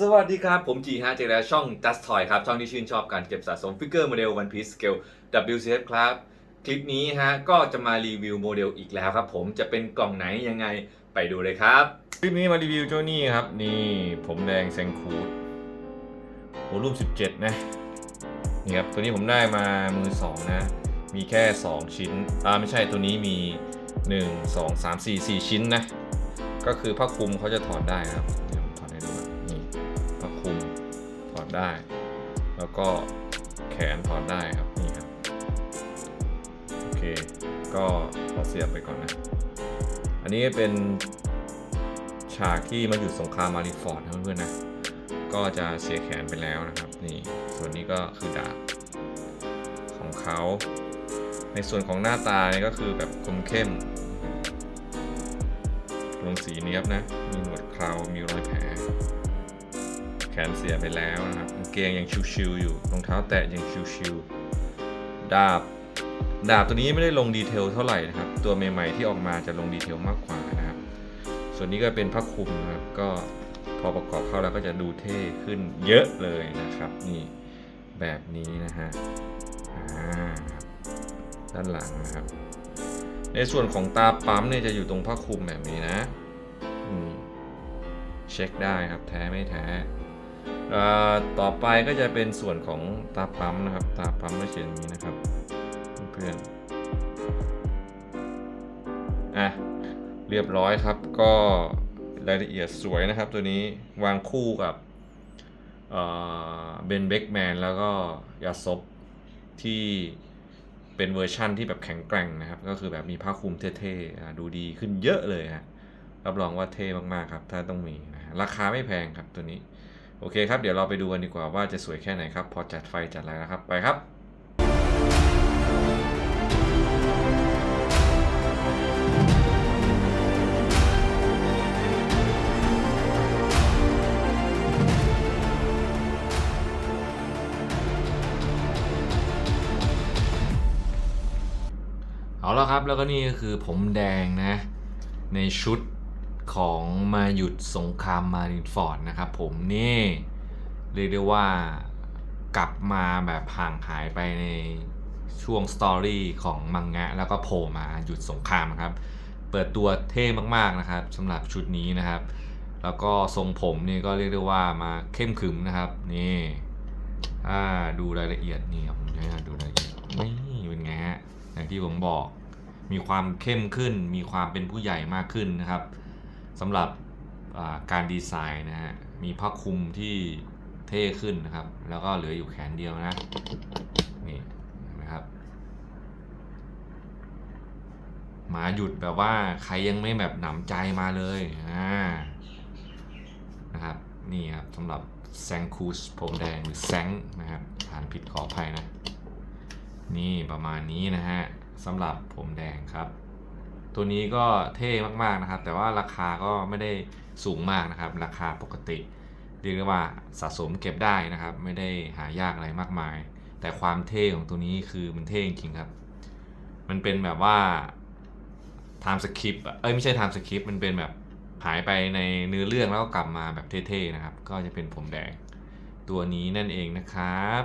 สวัสดีครับ ผมจีฮะเจอแล้วช่อง Just Toy ครับ ช่องที่ชื่นชอบการเก็บสะสมฟิกเกอร์โมเดล One Piece Scale WCF ครับ คลิปนี้ฮะ ก็จะมารีวิวโมเดลอีกแล้วครับผมจะเป็นกล่องไหนยังไงไปดูเลยครับ คลิปนี้มารีวิวเจ้านี่ครับ นี่ผมแดงแซงคูดโวลูม17 นะ นี่ครับ ตัวนี้ผมได้มามือ 2 นะ มีแค่ 2 ชิ้นอ่าไม่ใช่ตัวนี้มี 1 2 3 4 4 ชิ้นนะ ก็คือผ้าคลุมเขาจะถอดได้ครับ ถอดได้ แล้วก็แขนถอดได้ครับนี่ครับโอเค ก็ขอเสียบไปก่อนนะ อันนี้เป็นฉากที่มาหยุดสงครามมาริฟอร์ดเพื่อนๆนะก็จะเสียแขนไปแล้วนะครับนี่ส่วนนี้ก็คือดาบของเขา ในส่วนของหน้าตาเนี่ยก็คือแบบคมเข้มลงสีเนี้ยบนะ มีหนวดเครามีรอยแผล ขนเสียไปแล้วนะครับกางเกงยังชิวๆอยู่รองเท้าแตะยังชิวๆดาบดาบตัวนี้ไม่ได้ลงดีเทลเท่าไหร่นะครับ ตัวใหม่ๆที่ออกมาจะลงดีเทลมากกว่านะครับ ส่วนนี้ก็เป็นผ้าคลุมนะครับก็พอประกอบเข้าแล้วก็จะดูเท่ขึ้นเยอะเลยนะครับ นี่แบบนี้นะฮะด้านหลังนะครับ ในส่วนของตาปั๊มเนี่ยจะอยู่ตรงผ้าคลุมแบบนี้นะเช็คได้ครับแท้ไม่แท้ ต่อไปก็จะเป็นส่วนของตาปั๊มนะครับ ตาปั๊มไม่เขียนอย่างนี้นะครับ เพื่อนอะเรียบร้อยครับก็รายละเอียดสวยนะครับ ตัวนี้วางคู่กับเบนเบกแมนแล้วก็ยาซบที่เป็นเวอร์ชั่นที่แบบแข็งแกร่งนะครับ ก็คือแบบมีผ้าคลุมเท่ๆดูดีขึ้นเยอะเลยฮะรับรองว่าเท่มากๆครับ ถ้าต้องมีนะราคาไม่แพงครับตัวนี้ โอเคครับ เดี๋ยวเราไปดูกันดีกว่าว่าจะสวยแค่ไหนครับ พอจัดไฟจัดอะไรนะครับ ไปครับเอาแล้วครับแล้วก็นี่ก็คือผมแดงนะ ในชุด ของมาหยุดสงครามมารินฟอร์ดนะครับผมนี่เรียกได้ว่ากลับมาแบบห่างหายไปในช่วงสตอรี่ของมังงะ แล้วก็โผล่มาหยุดสงครามนะครับ เปิดตัวเท่มากๆนะครับสำหรับชุดนี้นะครับ แล้วก็ทรงผมนี่ก็เรียกได้ว่ามาเข้มขึมนะครับนี่ถ้าดูรายละเอียดนี่ผมจะให้ดูรายละเอียดนี่เป็นไงฮะอย่างที่ผมบอกมีความเข้มขึ้น มีความเป็นผู้ใหญ่มากขึ้นนะครับ สำหรับการดีไซน์นะฮะ มีผ้าคลุมที่เท่ขึ้นนะครับ แล้วก็เหลืออยู่แขนเดียวนะ นี่นะครับมาหยุดแบบว่าใครยังไม่แบบหนำใจมาเลยอ่านะครับ นี่ครับสำหรับแซงคูสผมแดงหรือแซงนะครับอ่านผิดขออภัยนะ นี่ประมาณนี้นะฮะสำหรับผมแดงครับ ตัวนี้ก็เท่มากๆนะครับ แต่ว่าราคาก็ไม่ได้สูงมากนะครับ ราคาปกติเรียกได้ว่าสะสมเก็บได้นะครับ ไม่ได้หายากอะไรมากมาย แต่ความเท่ของตัวนี้คือมันเท่จริงครับ มันเป็นแบบว่า time skip อะเอ้ยไม่ใช่ time skip มันเป็นแบบหายไปในเนื้อเรื่องแล้วก็กลับมาแบบเท่ๆนะครับ ก็จะเป็นผมแดง ตัวนี้นั่นเองนะครับ